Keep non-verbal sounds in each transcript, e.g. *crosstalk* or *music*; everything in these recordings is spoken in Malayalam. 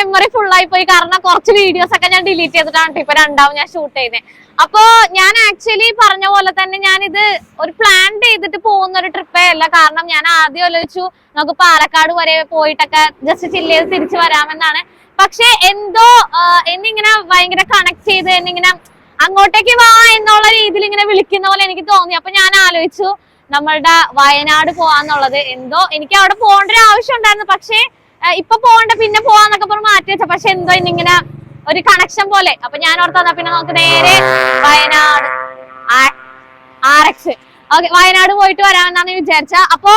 മെമ്മറി ഫുൾ ആയി പോയി. കാരണം കുറച്ച് വീഡിയോസ് ഒക്കെ ഞാൻ ഡിലീറ്റ് ചെയ്തിട്ടാണ് ട്ടോ ഇപ്പൊ രണ്ടാവും ഞാൻ ഷൂട്ട് ചെയ്യുന്നത് അപ്പോ ഞാൻ ആക്ച്വലി പറഞ്ഞ പോലെ തന്നെ ഞാൻ ഇത് ഒരു പ്ലാൻ ചെയ്തിട്ട് പോകുന്ന ഒരു ട്രിപ്പേ അല്ല. കാരണം ഞാൻ ആദ്യം ആലോചിച്ചു നമുക്ക് പാലക്കാട് വരെ പോയിട്ടൊക്കെ ജസ്റ്റ് ചില്ല് ചെയ്ത് തിരിച്ചു വരാമെന്നാണ്. പക്ഷെ എന്തോ എന്നിങ്ങനെ ഭയങ്കര കണക്ട് ചെയ്ത് എന്നിങ്ങനെ അങ്ങോട്ടേക്ക് വാ എന്നുള്ള രീതിയിൽ ഇങ്ങനെ വിളിക്കുന്ന പോലെ എനിക്ക് തോന്നി. അപ്പൊ ഞാൻ ആലോചിച്ചു നമ്മളുടെ വയനാട് പോവാന്നുള്ളത് എന്തോ എനിക്ക് അവിടെ പോകേണ്ട ഒരു ആവശ്യം ഉണ്ടായിരുന്നു. പക്ഷേ ഇപ്പൊ പോകണ്ട പിന്നെ പോവാന്നൊക്കെ പറഞ്ഞ് മാറ്റി വെച്ചാ പക്ഷെ എന്തോ ഇന്നിങ്ങനെ ഒരു കണക്ഷൻ പോലെ. അപ്പൊ ഞാൻ ഓർത്താ പിന്നെ നമുക്ക് നേരെ വയനാട്. ആർ എക്സ് വയനാട് പോയിട്ട് വരാമെന്നാണ് വിചാരിച്ച അപ്പൊ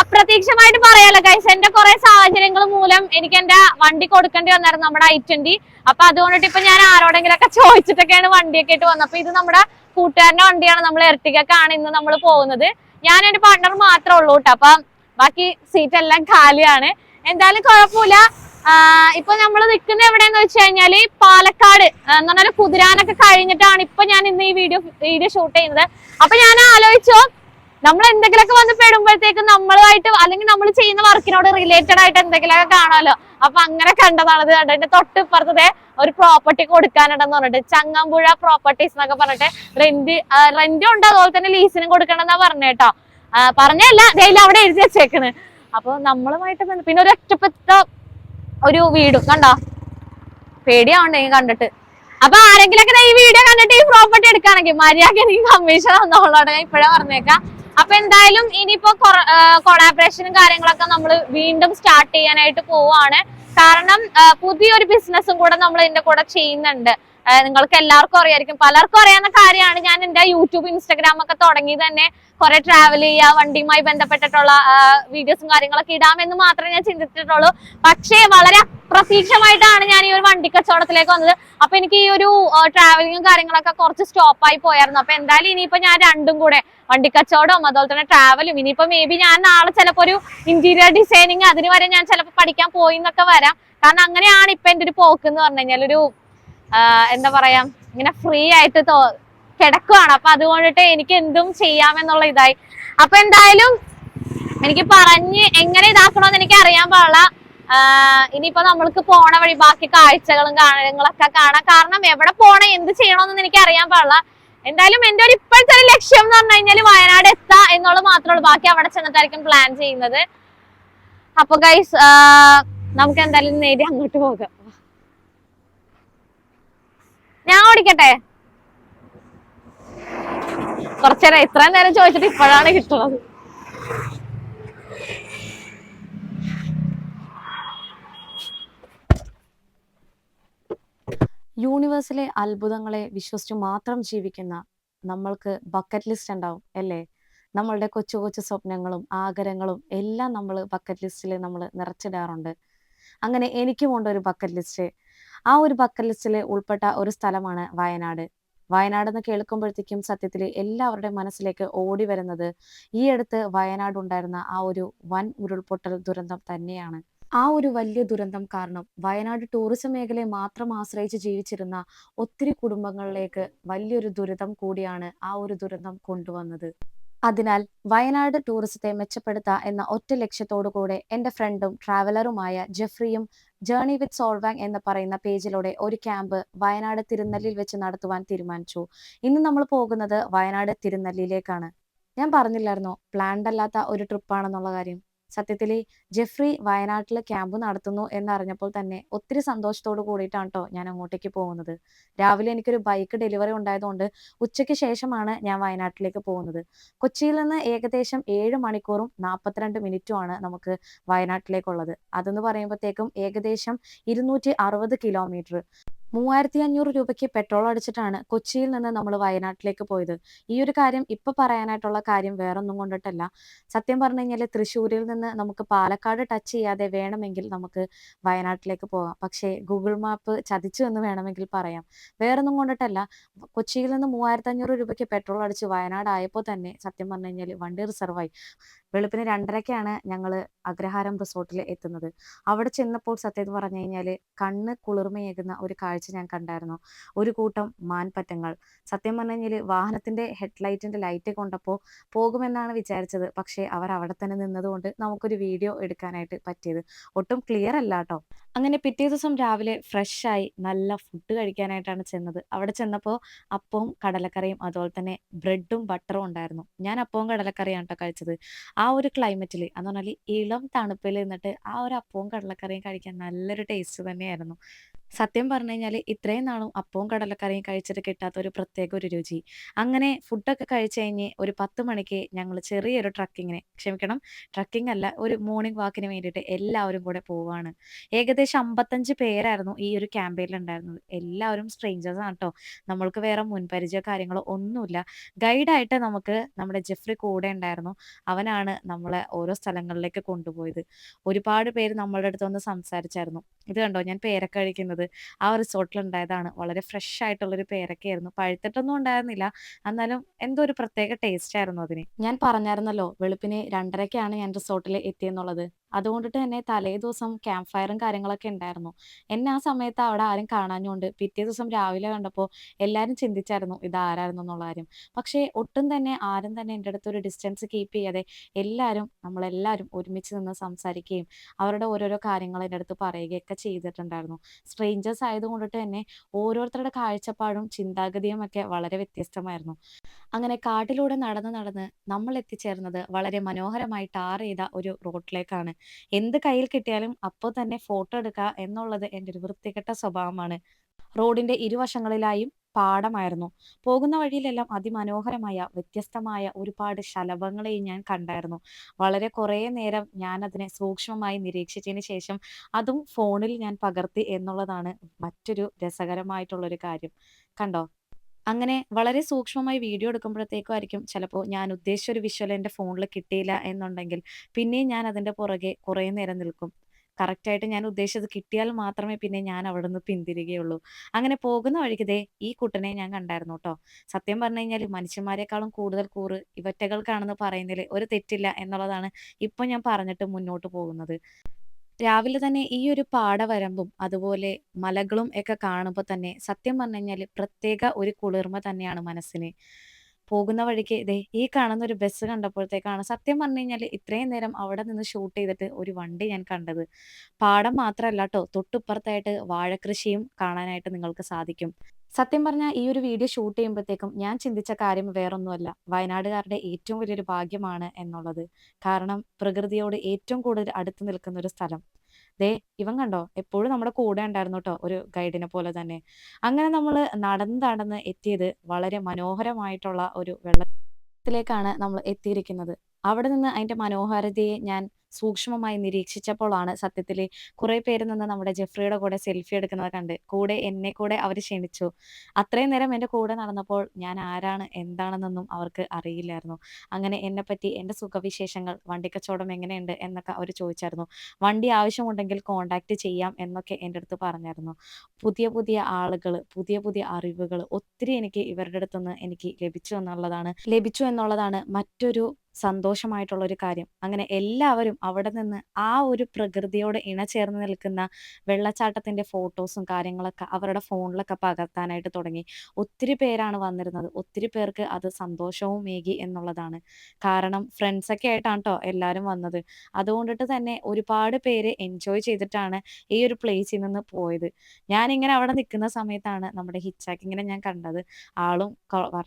അപ്രതീക്ഷമായിട്ട് പറയാലോ കൈസ് എന്റെ കുറെ സാഹചര്യങ്ങൾ മൂലം എനിക്ക് എന്റെ വണ്ടി കൊടുക്കേണ്ടി വന്നായിരുന്നു നമ്മുടെ ഐ ട്വന്റി അപ്പൊ അതുകൊണ്ടിട്ട് ഇപ്പൊ ഞാൻ ആരോടെങ്കിലും ഒക്കെ ചോദിച്ചിട്ടൊക്കെയാണ് വണ്ടിയൊക്കെ ആയിട്ട് വന്നത്. അപ്പൊ ഇത് നമ്മുടെ കൂട്ടുകാരന്റെ വണ്ടിയാണ് നമ്മൾ എർട്ടിക്കാണ് ഇന്ന് നമ്മൾ പോകുന്നത്. ഞാൻ എന്റെ പാർട്ണർ മാത്രമേ ഉള്ളൂ കേട്ടോ. അപ്പൊ ബാക്കി സീറ്റ് എല്ലാം കാലിയാണ്. എന്തായാലും കുഴപ്പമില്ല ഇപ്പൊ നമ്മൾ നിൽക്കുന്ന എവിടെയെന്ന് വെച്ച് കഴിഞ്ഞാൽ പാലക്കാട് എന്ന് പറഞ്ഞാൽ കുതിരാനൊക്കെ കഴിഞ്ഞിട്ടാണ് ഇപ്പൊ ഞാൻ ഇന്ന് ഈ വീഡിയോ വീഡിയോ ഷൂട്ട് ചെയ്യുന്നത്. അപ്പൊ ഞാൻ ആലോചിച്ചോ നമ്മൾ എന്തെങ്കിലുമൊക്കെ വന്ന് പെടുമ്പോഴത്തേക്കും നമ്മളുമായിട്ട് അല്ലെങ്കിൽ നമ്മൾ ചെയ്യുന്ന വർക്കിനോട് റിലേറ്റഡ് ആയിട്ട് എന്തെങ്കിലുമൊക്കെ കാണാമല്ലോ അപ്പൊ അങ്ങനെ കണ്ടതാണ് ഇത് കണ്ടോ എന്റെ തൊട്ട് ഇപ്പുറത്തെ ഒരു പ്രോപ്പർട്ടി കൊടുക്കാനുണ്ടെന്ന് പറഞ്ഞിട്ട് ചങ്ങമ്പുഴ പ്രോപ്പർട്ടീസ് എന്നൊക്കെ പറഞ്ഞിട്ട് റെന്റ് റെന്റും ഉണ്ട് അതുപോലെ തന്നെ ലീസിനും കൊടുക്കണമെന്നാ പറഞ്ഞേട്ടോ പറഞ്ഞല്ല അവിടെ എഴുതി വെച്ചേക്കണ്. അപ്പൊ നമ്മളുമായിട്ട് പിന്നെ ഒരു ഒറ്റപ്പെട്ട ഒരു വീടും കണ്ടോ? പേടിയാവണ്ടേ കണ്ടിട്ട്. അപ്പൊ ആരെങ്കിലൊക്കെ ഈ വീഡിയോ കണ്ടിട്ട് ഈ പ്രോപ്പർട്ടി എടുക്കുകയാണെങ്കിൽ മര്യാദ എനിക്ക് കമ്മീഷൻ തന്നോളാണ് ഞാൻ ഇപ്പോഴേ പറഞ്ഞേക്കാം. അപ്പൊ എന്തായാലും ഇനിയിപ്പോ കൊളാബറേഷനും കാര്യങ്ങളൊക്കെ നമ്മൾ വീണ്ടും സ്റ്റാർട്ട് ചെയ്യാനായിട്ട് പോവാണ്. കാരണം പുതിയൊരു ബിസിനസ്സും കൂടെ നമ്മൾ ഇതിന്റെ കൂടെ ചെയ്യുന്നുണ്ട്. നിങ്ങൾക്ക് എല്ലാവർക്കും അറിയായിരിക്കും. പലർക്കും അറിയാവുന്ന കാര്യമാണ് ഞാൻ എന്റെ യൂട്യൂബ് ഇൻസ്റ്റാഗ്രാം ഒക്കെ തുടങ്ങി തന്നെ കുറെ ട്രാവൽ ചെയ്യുക വണ്ടിയുമായി ബന്ധപ്പെട്ടിട്ടുള്ള വീഡിയോസും കാര്യങ്ങളൊക്കെ ഇടാമെന്ന് മാത്രമേ ഞാൻ ചിന്തിച്ചിട്ടുള്ളൂ. പക്ഷേ വളരെ അപ്രതീക്ഷമായിട്ടാണ് ഞാൻ ഈ ഒരു വണ്ടി കച്ചവടത്തിലേക്ക് വന്നത്. അപ്പൊ എനിക്ക് ഈ ഒരു ട്രാവലിങ്ങും കാര്യങ്ങളൊക്കെ കുറച്ച് സ്റ്റോപ്പായി പോയായിരുന്നു. അപ്പൊ എന്തായാലും ഇനിയിപ്പോ ഞാൻ രണ്ടും കൂടെ വണ്ടി കച്ചവടവും അതുപോലെ തന്നെ ട്രാവലും ഇനിയിപ്പോ മേ ബി ഞാൻ നാളെ ചിലപ്പോ ഒരു ഇന്റീരിയർ ഡിസൈനിങ് അതിന് വരെ ഞാൻ ചിലപ്പോൾ പഠിക്കാൻ പോയി എന്നൊക്കെ വരാം. കാരണം അങ്ങനെയാണ് ഇപ്പൊ എന്റെ ഒരു പോക്ക് എന്ന് പറഞ്ഞു കഴിഞ്ഞാൽ ഒരു എന്താ പറയാ ഇങ്ങനെ ഫ്രീ ആയിട്ട് കിടക്കുവാണ്. അപ്പൊ അതുകൊണ്ടിട്ട് എനിക്ക് എന്തും ചെയ്യാമെന്നുള്ള ഇതായി. അപ്പൊ എന്തായാലും എനിക്ക് പറഞ്ഞ് എങ്ങനെ ഇതാക്കണമെന്ന് എനിക്ക് അറിയാൻ പാടില്ല. ഇനിയിപ്പോ നമ്മൾക്ക് പോണ വഴി ബാക്കി കാഴ്ചകളും കാര്യങ്ങളൊക്കെ കാണാം. കാരണം എവിടെ പോണം എന്ത് ചെയ്യണമെന്ന് എനിക്ക് അറിയാൻ പാടില്ല. എന്തായാലും എന്റെ ഒരു ഇപ്പോഴത്തെ ഒരു ലക്ഷ്യം എന്ന് പറഞ്ഞു കഴിഞ്ഞാൽ വയനാട് എത്താ എന്നുള്ളത് മാത്രമേ ഉള്ളൂ. ബാക്കി അവിടെ ചെന്നിട്ടായിരിക്കും പ്ലാൻ ചെയ്യുന്നത്. അപ്പൊ ഗൈസ് നമുക്ക് എന്തായാലും നേരി അങ്ങോട്ട് പോകാം. ഞാൻ ഓടിക്കട്ടെ കുറച്ചേരം ഇത്രയും നേരം ചോദിച്ചിട്ട് ഇപ്പോഴാണ് കിട്ടുന്നത് യൂണിവേഴ്സിലെ അത്ഭുതങ്ങളെ വിശ്വസിച്ച് മാത്രം ജീവിക്കുന്ന നമ്മൾക്ക് ബക്കറ്റ് ലിസ്റ്റ് ഉണ്ടാവും അല്ലേ? നമ്മളുടെ കൊച്ചു കൊച്ചു സ്വപ്നങ്ങളും ആഗ്രഹങ്ങളും എല്ലാം നമ്മൾ ബക്കറ്റ് ലിസ്റ്റിൽ നമ്മൾ നിറച്ചിടാറുണ്ട്. അങ്ങനെ എനിക്കും ഉണ്ട് ഒരു ബക്കറ്റ് ലിസ്റ്റ് ആ ഒരു ബക്കറ്റ് ലിസ്റ്റിൽ ഉൾപ്പെട്ട ഒരു സ്ഥലമാണ് വയനാട്. വയനാട് എന്ന് കേൾക്കുമ്പോഴത്തേക്കും സത്യത്തിൽ എല്ലാവരുടെ മനസ്സിലേക്ക് ഓടി വരുന്നത് ഈ അടുത്ത് വയനാട് ഉണ്ടായിരുന്ന ആ ഒരു വൻ ഉരുൾപൊട്ടൽ ദുരന്തം തന്നെയാണ്. ആ ഒരു വലിയ ദുരന്തം കാരണം വയനാട് ടൂറിസം മേഖലയെ മാത്രം ആശ്രയിച്ച് ജീവിച്ചിരുന്ന ഒത്തിരി കുടുംബങ്ങളിലേക്ക് വലിയൊരു ദുരിതം കൂടിയാണ് ആ ഒരു ദുരന്തം കൊണ്ടുവന്നത്. അതിനാൽ വയനാട് ടൂറിസത്തെ മെച്ചപ്പെടുത്തുക എന്ന ഒറ്റ ലക്ഷ്യത്തോടു കൂടെ എന്റെ ഫ്രണ്ടും ട്രാവലറുമായ ജെഫ്രിയും ജേണി വിത്ത് സോൾവാങ് എന്ന് പറയുന്ന പേജിലൂടെ ഒരു ക്യാമ്പ് വയനാട് തിരുനെല്ലിയിൽ വെച്ച് നടത്തുവാൻ തീരുമാനിച്ചു. ഇന്ന് നമ്മൾ പോകുന്നത് വയനാട് തിരുനെല്ലിയിലേക്കാണ് ഞാൻ പറഞ്ഞില്ലായിരുന്നോ? പ്ലാൻഡ് അല്ലാത്ത ഒരു ട്രിപ്പാണെന്നുള്ള കാര്യം. സത്യത്തിൽ ജെഫ്രി വയനാട്ടിൽ ക്യാമ്പ് നടത്തുന്നു എന്നറിഞ്ഞപ്പോൾ തന്നെ ഒത്തിരി സന്തോഷത്തോട് കൂടിയിട്ടാണ് കേട്ടോ ഞാൻ അങ്ങോട്ടേക്ക് പോകുന്നത്. രാവിലെ എനിക്കൊരു ബൈക്ക് ഡെലിവറി ഉണ്ടായതുകൊണ്ട് ഉച്ചയ്ക്ക് ശേഷമാണ് ഞാൻ വയനാട്ടിലേക്ക് പോകുന്നത്. കൊച്ചിയിൽ നിന്ന് ഏകദേശം ഏഴ് മണിക്കൂറും നാൽപ്പത്തിരണ്ട് മിനിറ്റുമാണ് നമുക്ക് വയനാട്ടിലേക്കുള്ളത്. അതെന്ന് പറയുമ്പോഴത്തേക്കും ഏകദേശം ഇരുന്നൂറ്റി അറുപത് കിലോമീറ്റർ മൂവായിരത്തി അഞ്ഞൂറ് രൂപയ്ക്ക് പെട്രോൾ അടിച്ചിട്ടാണ് കൊച്ചിയിൽ നിന്ന് നമ്മൾ വയനാട്ടിലേക്ക് പോയത്. ഈ ഒരു കാര്യം ഇപ്പൊ പറയാനായിട്ടുള്ള കാര്യം വേറൊന്നും കൊണ്ടിട്ടല്ല. സത്യം പറഞ്ഞു കഴിഞ്ഞാൽ തൃശ്ശൂരിൽ നിന്ന് നമുക്ക് പാലക്കാട് ടച്ച് ചെയ്യാതെ വേണമെങ്കിൽ നമുക്ക് വയനാട്ടിലേക്ക് പോകാം. പക്ഷേ ഗൂഗിൾ മാപ്പ് ചതിച്ചു എന്ന് വേണമെങ്കിൽ പറയാം. വേറൊന്നും കൊണ്ടിട്ടല്ല. കൊച്ചിയിൽ നിന്ന് മൂവായിരത്തി അഞ്ഞൂറ് രൂപയ്ക്ക് പെട്രോൾ അടിച്ച് വയനാട് ആയപ്പോൾ തന്നെ സത്യം പറഞ്ഞു കഴിഞ്ഞാൽ വണ്ടി റിസർവായി വെളുപ്പിന് രണ്ടരയ്ക്കാണ് ഞങ്ങൾ അഗ്രഹാരം റിസോർട്ടിൽ എത്തുന്നത്. അവിടെ ചെന്നപ്പോൾ സത്യം പറഞ്ഞു കഴിഞ്ഞാൽ കണ്ണ് കുളിർമയേകുന്ന ഒരു കാഴ്ച ഞാൻ കണ്ടായിരുന്നു. ഒരു കൂട്ടം മാൻപറ്റങ്ങൾ. സത്യം പറഞ്ഞു കഴിഞ്ഞാൽ വാഹനത്തിന്റെ ഹെഡ്ലൈറ്റിന്റെ ലൈറ്റ് കൊണ്ടപ്പോൾ പോകുമെന്നാണ് വിചാരിച്ചത്. പക്ഷേ അവർ അവിടെ തന്നെ നിന്നതുകൊണ്ട് നമുക്കൊരു വീഡിയോ എടുക്കാനായിട്ട് പറ്റിയത്. ഒട്ടും ക്ലിയർ അല്ല കേട്ടോ. അങ്ങനെ പിറ്റേ ദിവസം രാവിലെ ഫ്രഷായി നല്ല ഫുഡ് കഴിക്കാനായിട്ടാണ് ചെന്നത്. അവിടെ ചെന്നപ്പോൾ അപ്പവും കടലക്കറിയും അതുപോലെ തന്നെ ബ്രെഡും ബട്ടറും ഉണ്ടായിരുന്നു. ഞാൻ അപ്പവും കടലക്കറിയാണ് കേട്ടോ കഴിച്ചത്. ആ ഒരു ക്ലൈമറ്റിൽ എന്ന് പറഞ്ഞാൽ ഇളം തണുപ്പിൽ നിന്നിട്ട് ആ ഒരു അപ്പവും കടലക്കറിയും കഴിക്കാൻ നല്ലൊരു ടേസ്റ്റ് തന്നെയായിരുന്നു. സത്യം പറഞ്ഞു കഴിഞ്ഞാൽ ഇത്രയും നാളും അപ്പവും കടലക്കറിയും കഴിച്ചിട്ട് കിട്ടാത്ത ഒരു പ്രത്യേക ഒരു രുചി. അങ്ങനെ ഫുഡൊക്കെ കഴിച്ച് കഴിഞ്ഞ് ഒരു പത്ത് മണിക്ക് ഞങ്ങൾ ചെറിയൊരു ട്രക്കിങ്ങിന് ക്ഷമിക്കണം ട്രക്കിംഗ് അല്ല ഒരു മോർണിംഗ് വാക്കിന് വേണ്ടിയിട്ട് എല്ലാവരും കൂടെ പോവാണ്. ഏകദേശം അമ്പത്തഞ്ച് പേരായിരുന്നു ഈ ഒരു ക്യാമ്പയിൽ ഉണ്ടായിരുന്നത് എല്ലാവരും സ്ട്രേഞ്ചേഴ്സ് ആണ് കേട്ടോ നമ്മൾക്ക് വേറെ മുൻപരിചയ കാര്യങ്ങളോ ഒന്നുമില്ല. ഗൈഡായിട്ട് നമുക്ക് നമ്മുടെ ജെഫ്രി കൂടെ ഉണ്ടായിരുന്നു. അവനാണ് നമ്മളെ ഓരോ സ്ഥലങ്ങളിലേക്ക് കൊണ്ടുപോയത്. ഒരുപാട് പേര് നമ്മളുടെ അടുത്ത് വന്ന് സംസാരിച്ചായിരുന്നു. ഇത് കണ്ടോ? ഞാൻ പേരൊക്കെ കഴിക്കുന്നത് ആ റിസോർട്ടിൽ ഉണ്ടായതാണ്. വളരെ ഫ്രഷ് ആയിട്ടുള്ളൊരു പേരക്കയായിരുന്നു. പഴുത്തിട്ടൊന്നും ഉണ്ടായിരുന്നില്ല. എന്നാലും എന്തോ ഒരു പ്രത്യേക ടേസ്റ്റ് ആയിരുന്നു അതിന്. ഞാൻ പറഞ്ഞായിരുന്നല്ലോ വെളുപ്പിന് രണ്ടരയ്ക്കാണ് ഞാൻ റിസോർട്ടിൽ എത്തിയെന്നുള്ളത്. അതുകൊണ്ടിട്ട് തന്നെ തലേ ദിവസം ക്യാമ്പ് ഫയറും കാര്യങ്ങളൊക്കെ ഉണ്ടായിരുന്നു എന്നെ ആ സമയത്ത് അവിടെ ആരും കാണാഞ്ഞുകൊണ്ട് പിറ്റേ ദിവസം രാവിലെ കണ്ടപ്പോൾ എല്ലാവരും ചിന്തിച്ചായിരുന്നു ഇത് ആരായിരുന്നു എന്നുള്ള കാര്യം. പക്ഷേ ഒട്ടും തന്നെ ആരും തന്നെ എന്റെ അടുത്ത് ഒരു ഡിസ്റ്റൻസ് കീപ്പ് ചെയ്യാതെ എല്ലാവരും നമ്മളെല്ലാവരും ഒരുമിച്ച് നിന്ന് സംസാരിക്കുകയും അവരുടെ ഓരോരോ കാര്യങ്ങൾ എന്റെ അടുത്ത് പറയുകയൊക്കെ ചെയ്തിട്ടുണ്ടായിരുന്നു. സ്ട്രേഞ്ചേഴ്സ് ആയതുകൊണ്ടിട്ട് തന്നെ ഓരോരുത്തരുടെ കാഴ്ചപ്പാടും ചിന്താഗതിയും ഒക്കെ വളരെ വ്യത്യസ്തമായിരുന്നു. അങ്ങനെ കാട്ടിലൂടെ നടന്ന് നടന്ന് നമ്മൾ എത്തിച്ചേർന്നത് വളരെ മനോഹരമായി ടാർ ചെയ്ത ഒരു റോഡിലേക്കാണ് എന്ത് കയ്യിൽ കിട്ടിയാലും അപ്പോൾ തന്നെ ഫോട്ടോ എടുക്കുക എന്നുള്ളത് എന്റെ ഒരു വൃത്തികെട്ട സ്വഭാവമാണ്. റോഡിന്റെ ഇരുവശങ്ങളിലായും പാടമായിരുന്നു. പോകുന്ന വഴിയിലെല്ലാം അതിമനോഹരമായ വ്യത്യസ്തമായ ഒരുപാട് ശലഭങ്ങളെയും ഞാൻ കണ്ടായിരുന്നു. വളരെ കുറേ നേരം ഞാൻ അതിനെ സൂക്ഷ്മമായി നിരീക്ഷിച്ചതിന് ശേഷം അതും ഫോണിൽ ഞാൻ പകർത്തി എന്നുള്ളതാണ് മറ്റൊരു രസകരമായിട്ടുള്ളൊരു കാര്യം. കണ്ടോ? അങ്ങനെ വളരെ സൂക്ഷ്മമായി വീഡിയോ എടുക്കുമ്പോഴത്തേക്കും ആയിരിക്കും ചിലപ്പോൾ ഞാൻ ഉദ്ദേശിച്ച ഒരു വിഷ്വൽ എന്റെ ഫോണിൽ കിട്ടിയില്ല എന്നുണ്ടെങ്കിൽ പിന്നെയും ഞാൻ അതിന്റെ പുറകെ കുറേ നേരം നിൽക്കും. കറക്റ്റായിട്ട് ഞാൻ ഉദ്ദേശിച്ചത് കിട്ടിയാൽ മാത്രമേ പിന്നെ ഞാൻ അവിടെ നിന്ന് പിന്തിരികയുള്ളൂ. അങ്ങനെ പോകുന്ന വഴിക്ക് ദേ ഈ കുട്ടനെ ഞാൻ കണ്ടായിരുന്നു കേട്ടോ. സത്യം പറഞ്ഞു കഴിഞ്ഞാൽ മനുഷ്യന്മാരെക്കാളും കൂടുതൽ കൂറ് ഇവറ്റകൾക്കാണെന്ന് പറയുന്നതിൽ ഒരു തെറ്റില്ല എന്നുള്ളതാണ് ഇപ്പം ഞാൻ പറഞ്ഞിട്ട് മുന്നോട്ട് പോകുന്നത്. രാവിലെ തന്നെ ഈ ഒരു പാടവരമ്പും അതുപോലെ മലകളും ഒക്കെ കാണുമ്പോൾ തന്നെ സത്യം പറഞ്ഞു കഴിഞ്ഞാൽ പ്രത്യേക ഒരു കുളിർമ തന്നെയാണ് മനസ്സിന്. പോകുന്ന വഴിക്ക് ദേ ഈ കാണുന്ന ഒരു ബസ് കണ്ടപ്പോഴത്തേക്കാണ് സത്യം പറഞ്ഞു കഴിഞ്ഞാൽ ഇത്രയും നേരം അവിടെ നിന്ന് ഷൂട്ട് ചെയ്തിട്ട് ഒരു വണ്ടി ഞാൻ കണ്ടത്. പാടം മാത്രമല്ല കേട്ടോ തൊട്ടിപ്പുറത്തായിട്ട് വാഴക്കൃഷിയും കാണാനായിട്ട് നിങ്ങൾക്ക് സാധിക്കും. സത്യം പറഞ്ഞാൽ ഈ ഒരു വീഡിയോ ഷൂട്ട് ചെയ്യുമ്പോഴത്തേക്കും ഞാൻ ചിന്തിച്ച കാര്യം വേറൊന്നുമല്ല. വയനാടുകാരുടെ ഏറ്റവും വലിയൊരു ഭാഗ്യമാണ് എന്നുള്ളത്. കാരണം പ്രകൃതിയോട് ഏറ്റവും കൂടുതൽ അടുത്ത് നിൽക്കുന്ന ഒരു സ്ഥലം. ദേ ഇവൻ കണ്ടോ? എപ്പോഴും നമ്മുടെ കൂടെ ഉണ്ടായിരുന്നു കേട്ടോ ഒരു ഗൈഡിനെ പോലെ തന്നെ. അങ്ങനെ നമ്മൾ നടന്ന് നടന്ന് എത്തിയത് വളരെ മനോഹരമായിട്ടുള്ള ഒരു വെള്ളത്തിലേക്കാണ് നമ്മൾ എത്തിയിരിക്കുന്നത്. അവിടെ നിന്ന് അതിന്റെ മനോഹാരിതയെ ഞാൻ സൂക്ഷ്മമായി നിരീക്ഷിച്ചപ്പോഴാണ് സത്യത്തിൽ കുറെ പേര് നിന്ന് നമ്മുടെ ജെഫ്രിയുടെ കൂടെ സെൽഫി എടുക്കുന്നത് കണ്ട് കൂടെ എന്നെ കൂടെ അവർ ക്ഷണിച്ചു. അത്രയും നേരം എന്റെ കൂടെ നടന്നപ്പോൾ ഞാൻ ആരാണ് എന്താണെന്നൊന്നും അവർക്ക് അറിയില്ലായിരുന്നു. അങ്ങനെ എന്നെ പറ്റി എന്റെ സുഖവിശേഷങ്ങൾ വണ്ടിക്കച്ചവടം എങ്ങനെയുണ്ട് എന്നൊക്കെ അവർ ചോദിച്ചായിരുന്നു. വണ്ടി ആവശ്യമുണ്ടെങ്കിൽ കോണ്ടാക്ട് ചെയ്യാം എന്നൊക്കെ എന്റെ അടുത്ത് പറഞ്ഞായിരുന്നു. പുതിയ പുതിയ ആളുകൾ പുതിയ പുതിയ അറിവുകൾ ഒത്തിരി എനിക്ക് ഇവരുടെ അടുത്തുനിന്ന് എനിക്ക് ലഭിച്ചു എന്നുള്ളതാണ്. ലഭിച്ചു എന്നുള്ളതാണ് മറ്റൊരു സന്തോഷമായിട്ടുള്ള ഒരു കാര്യം. അങ്ങനെ എല്ലാവരും അവിടെ നിന്ന് ആ ഒരു പ്രകൃതിയോട് ഇണചേർന്ന് നിൽക്കുന്ന വെള്ളച്ചാട്ടത്തിന്റെ ഫോട്ടോസും കാര്യങ്ങളൊക്കെ അവരുടെ ഫോണിലൊക്കെ പകർത്താനായിട്ട് തുടങ്ങി. ഒത്തിരി പേരാണ് വന്നിരുന്നത്. ഒത്തിരി പേർക്ക് അത് സന്തോഷവും മേകി എന്നുള്ളതാണ്. കാരണം ഫ്രണ്ട്സൊക്കെ ആയിട്ടാണ് കേട്ടോ എല്ലാവരും വന്നത്. അതുകൊണ്ടിട്ട് തന്നെ ഒരുപാട് പേര് എൻജോയ് ചെയ്തിട്ടാണ് ഈ ഒരു പ്ലേസിൽ നിന്ന് പോയത്. ഞാനിങ്ങനെ അവിടെ നിൽക്കുന്ന സമയത്താണ് നമ്മുടെ ഹിച്ചാക്ക് ഇങ്ങനെ ഞാൻ കണ്ടത്. ആളും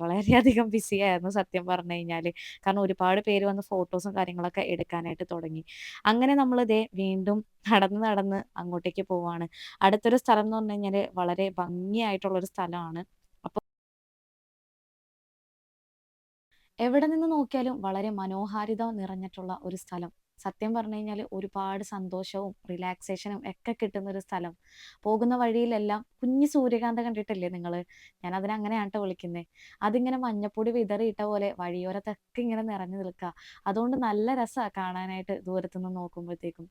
വളരെയധികം ബിസി ആയിരുന്നു സത്യം പറഞ്ഞു കഴിഞ്ഞാൽ. കാരണം ഒരുപാട് പേര് വന്ന് ഫോട്ടോസും കാര്യങ്ങളൊക്കെ എടുക്കാനായിട്ട് തുടങ്ങി. അങ്ങനെ നമ്മൾ ഇതേ വീണ്ടും നടന്ന് നടന്ന് അങ്ങോട്ടേക്ക് പോവാണ്. അടുത്തൊരു സ്ഥലം എന്ന് പറഞ്ഞു കഴിഞ്ഞാൽ വളരെ ഭംഗിയായിട്ടുള്ള ഒരു സ്ഥലമാണ്. അപ്പൊ എവിടെ നിന്ന് നോക്കിയാലും വളരെ മനോഹാരിത നിറഞ്ഞിട്ടുള്ള ഒരു സ്ഥലം. സത്യം പറഞ്ഞു കഴിഞ്ഞാൽ ഒരുപാട് സന്തോഷവും റിലാക്സേഷനും ഒക്കെ കിട്ടുന്ന ഒരു സ്ഥലം. പോകുന്ന വഴിയിലെല്ലാം കുഞ്ഞു സൂര്യകാന്ത കണ്ടിട്ടില്ലേ നിങ്ങൾ ഞാൻ അതിനെ അങ്ങനെയാണ് ട്ടോ വിളിക്കുന്നത് അതിങ്ങനെ മഞ്ഞപ്പൊടി വിതറിയിട്ട പോലെ വഴിയോരത്തൊക്കെ ഇങ്ങനെ നിറഞ്ഞു നിൽക്കുക അതുകൊണ്ട് നല്ല രസമാണ് കാണാനായിട്ട് ദൂരത്തുനിന്ന് നോക്കുമ്പോഴത്തേക്കും.